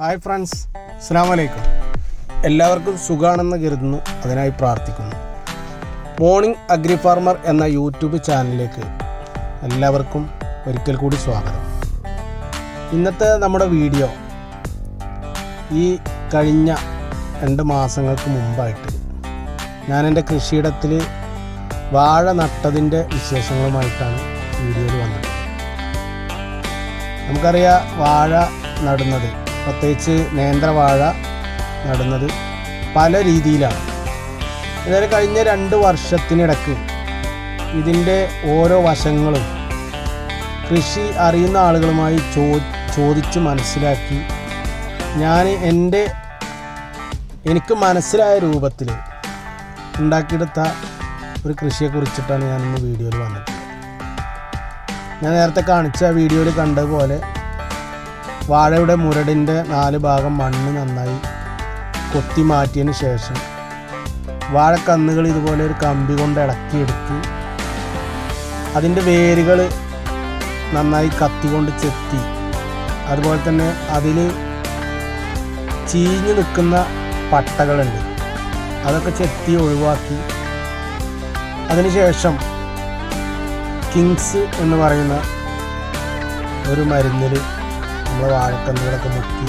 Hi friends അസ്സാം വലൈക്കും എല്ലാവർക്കും സുഖാണെന്ന് കരുതുന്നു അതിനായി പ്രാർത്ഥിക്കുന്നു. മോർണിംഗ് അഗ്രി ഫാർമർ എന്ന യൂട്യൂബ് ചാനലിലേക്ക് എല്ലാവർക്കും ഒരിക്കൽ കൂടി സ്വാഗതം. ഇന്നത്തെ നമ്മുടെ വീഡിയോ ഈ കഴിഞ്ഞ രണ്ട് മാസങ്ങൾക്ക് മുമ്പായിട്ട് ഞാൻ എന്റെ കൃഷിയിടത്തിൽ വാഴ നട്ടതിന്റെ വിശേഷങ്ങളുമായിട്ടാണ് വീഡിയോയിൽ വന്നത്. നമുക്കറിയാം വാഴ നടുന്നത് പ്രത്യേകിച്ച് നേന്ത്രവാഴ നടുന്നത് പല രീതിയിലാണ്. അതായത് കഴിഞ്ഞ രണ്ട് വർഷത്തിനിടക്ക് ഇതിന്റെ ഓരോ വശങ്ങളും കൃഷി അറിയുന്ന ആളുകളുമായി ചോ ചോദിച്ച് മനസ്സിലാക്കി ഞാൻ എന്റെ എനിക്ക് മനസ്സിലായ രൂപത്തിൽ ഉണ്ടാക്കിയെടുത്ത ഒരു കൃഷിയെക്കുറിച്ചിട്ടാണ് ഞാനിന്ന് വീഡിയോയിൽ വന്നത്. ഞാൻ നേരത്തെ കാണിച്ച വീഡിയോയിൽ കണ്ടതുപോലെ വാഴയുടെ മുരടിന്റെ നാല് ഭാഗം മണ്ണ് നന്നായി കൊത്തി മാറ്റിയതിന് ശേഷം വാഴക്കന്നുകൾ ഇതുപോലെ ഒരു കമ്പി കൊണ്ട് ഇളക്കിയെടുത്ത് അതിന്റെ വേരുകൾ നന്നായി കത്തി കൊണ്ട് ചെത്തി. അതുപോലെ തന്നെ അതിൽ ചീഞ്ഞു നിൽക്കുന്ന പട്ടകളുണ്ട്. അതൊക്കെ ചെത്തി ഒഴിവാക്കി. അതിനുശേഷം കിങ്സ് എന്ന് പറയുന്ന ഒരു മരുന്നിൽ നമ്മൾ വാഴക്കന്നുകളൊക്കെ മുക്കി.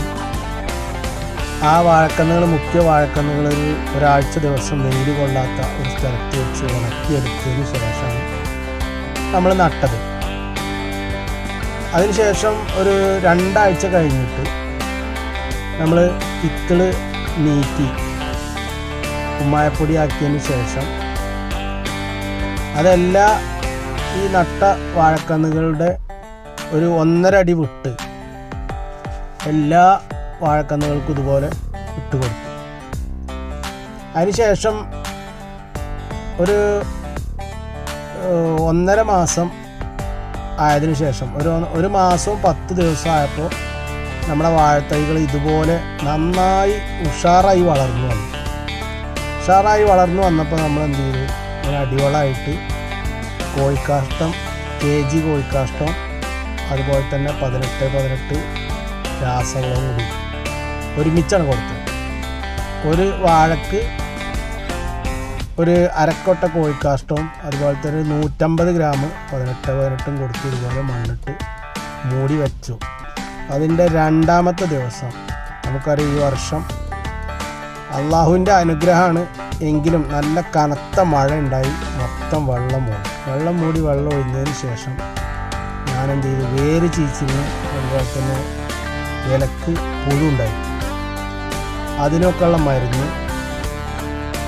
ആ വാഴക്കന്നുകൾ മുക്കിയ വാഴക്കന്നുകൾ ഒരു ഒരാഴ്ച ദിവസം വെയിൽ കൊള്ളാത്ത ഒരു സ്ഥലത്ത് വെച്ച് ഉണക്കിയെടുത്തതിന് ശേഷമാണ് നമ്മൾ നട്ടത്. അതിനുശേഷം ഒരു രണ്ടാഴ്ച കഴിഞ്ഞിട്ട് നമ്മൾ ഇത്തൾ നീക്കി കുമ്മായപ്പൊടി ആക്കിയതിന് ശേഷം അതെല്ലാം ഈ നട്ട വാഴക്കന്നുകളുടെ ഒരു ഒന്നര അടി വിട്ട് എല്ലാ വാഴക്കന്നുകൾക്കും ഇതുപോലെ ഇട്ട് കൊടുത്തു അതിനുശേഷം ഒരു ഒന്നര മാസം ആയതിനു ശേഷം ഒരു ഒരു മാസവും പത്ത് ദിവസം ആയപ്പോൾ നമ്മുടെ വാഴത്തൈകൾ ഇതുപോലെ നന്നായി ഉഷാറായി വളർന്നു വന്നു. ഉഷാറായി വളർന്നു വന്നപ്പോൾ നമ്മൾ എന്ത് ചെയ്തു? ഒരു അടിവളമായിട്ട് കോഴിക്കാഷ്ടം കെ ജി കോഴിക്കാഷ്ടം അതുപോലെ തന്നെ പതിനെട്ട് പതിനെട്ട് രാസവളവും കൂടി ഒരുമിച്ചാണ് കൊടുത്തത്. ഒരു വാഴക്ക് ഒരു അരക്കൊട്ട കോഴിക്കാഷ്ടവും അതുപോലെ തന്നെ ഒരു നൂറ്റമ്പത് ഗ്രാം പതിനെട്ട് പതിനെട്ടും കൊടുത്ത് ഇതുപോലെ മണ്ണിട്ട് മൂടി വെച്ചു. അതിന്റെ രണ്ടാമത്തെ ദിവസം നമുക്കറിയാം ഈ വർഷം അള്ളാഹുവിന്റെ അനുഗ്രഹമാണ് എങ്കിലും നല്ല കനത്ത മഴ ഉണ്ടായി മൊത്തം വെള്ളം മൂടി. വെള്ളം മൂടി വെള്ളം ഒഴിഞ്ഞതിന് ശേഷം ഞാൻ എന്ത് ചെയ്തു? വേര് ചീച്ചിന് അതുപോലെ തന്നെ ഇലക്ക് പുഴു ഉണ്ടായി അതിനൊക്കെയുള്ള മരുന്ന്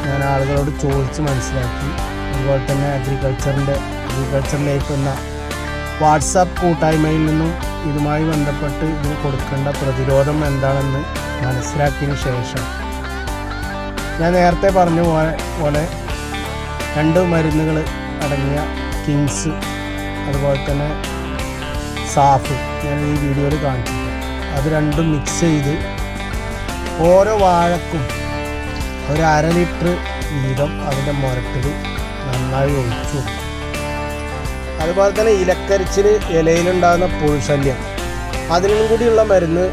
ഞാൻ ആളുകളോട് ചോദിച്ച് മനസ്സിലാക്കി. അതുപോലെ തന്നെ അഗ്രികൾച്ചറിന്റെ അഗ്രികൾച്ചർ ലൈഫ് എന്ന വാട്സാപ്പ് കൂട്ടായ്മയിൽ നിന്നും ഇതുമായി ബന്ധപ്പെട്ട് ഇതിന് കൊടുക്കേണ്ട പ്രതിരോധം എന്താണെന്ന് മനസ്സിലാക്കിയതിന് ശേഷം ഞാൻ നേരത്തെ പറഞ്ഞ പോലെ രണ്ട് മരുന്നുകൾ അടങ്ങിയ കിങ്സ് അതുപോലെ തന്നെ സാഫ്. ഞാൻ ഈ വീഡിയോയിൽ കാണിച്ചിട്ടുണ്ട് അത് രണ്ടും മിക്സ് ചെയ്ത് ഓരോ വാഴക്കും ഒരു അര ലിറ്റർ വീതം അതിന്റെ മുരട്ടിൽ നന്നായി ഒഴിച്ചു അതുപോലെ തന്നെ ഇലക്കരിച്ചിൽ ഇലയിലുണ്ടാകുന്ന പുഴുശല്യം അതിനും കൂടിയുള്ള മരുന്ന്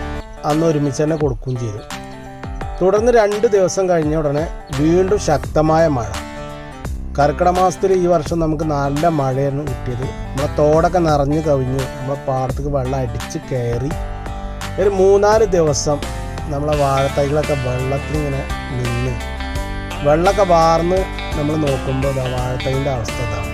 അന്ന് ഒരുമിച്ച് തന്നെ കൊടുക്കുകയും ചെയ്തു. തുടർന്ന് രണ്ട് ദിവസം കഴിഞ്ഞ ഉടനെ വീണ്ടും ശക്തമായ മഴ. കർക്കിടക മാസത്തിൽ ഈ വർഷം നമുക്ക് നല്ല മഴയാണ് കിട്ടിയത്. നമ്മളെ തോടൊക്കെ നിറഞ്ഞു കവിഞ്ഞ് നമ്മളെ പാടത്തേക്ക് വെള്ളം അടിച്ച് കയറി ഒരു മൂന്നാൽ ദിവസം നമ്മളെ വാഴത്തൈകളൊക്കെ വെള്ളത്തിൽ ഇങ്ങനെ നിന്ന് വെള്ളമൊക്കെ വാർന്ന് നമ്മൾ നോക്കുമ്പോൾ ഇതാ വാഴത്തൈന്റെ അവസ്ഥ ഇതാണ്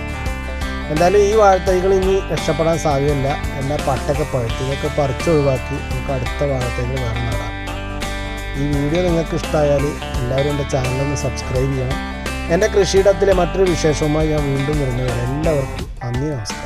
എന്തായാലും ഈ വാഴത്തൈകൾ ഇനി രക്ഷപ്പെടാൻ സാധ്യതയില്ല എന്നാൽ പട്ടൊക്കെ പഴുത്ത് ഇതൊക്കെ പറിച്ച് ഒഴിവാക്കി നമുക്ക് അടുത്ത വാഴത്തൈകൾ വേറെ നടാം. ഈ വീഡിയോ നിങ്ങൾക്ക് ഇഷ്ടമായാൽ എല്ലാവരും എന്റെ ചാനലൊന്ന് സബ്സ്ക്രൈബ് ചെയ്യണം. എന്റെ കൃഷിയിടത്തിലെ മറ്റൊരു വിശേഷവുമായി ഞാൻ വീണ്ടും വരുന്നവരെ എല്ലാവർക്കും നന്ദി നമസ്കാരം.